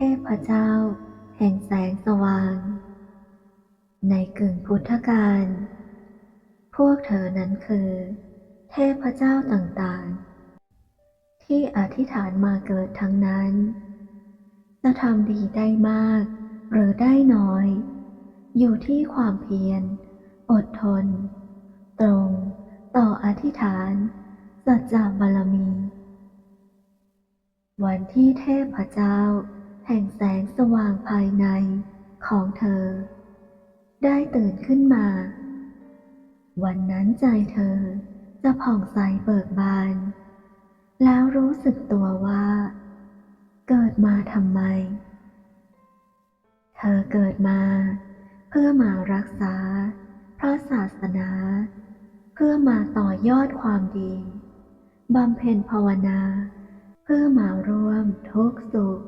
เทพเจ้า แห่งแสงสว่าง ในกึ่งพุทธกาลพวกเธอนั้นคือ เทพเจ้าต่างๆ ที่อธิษฐานมาเกิดทั้งนั้น จะทำดีได้มาก หรือได้น้อย อยู่ที่ความเพียร อดทน ตรงต่ออธิษฐานสัจจบารมี วันที่เทพเจ้า แห่งแสงสว่างภายในของเธอ ได้ตื่นขึ้นมา วันนั้นใจเธอจะผ่องใสเบิกบาน แล้วรู้สึกตัวว่า เกิดมาทำไม เธอเกิดมา เพื่อมารักษา พระศาสนา เพื่อมาต่อยอดความดีบำเพ็ญภาวนา เพื่อมาร่วมทุกสุข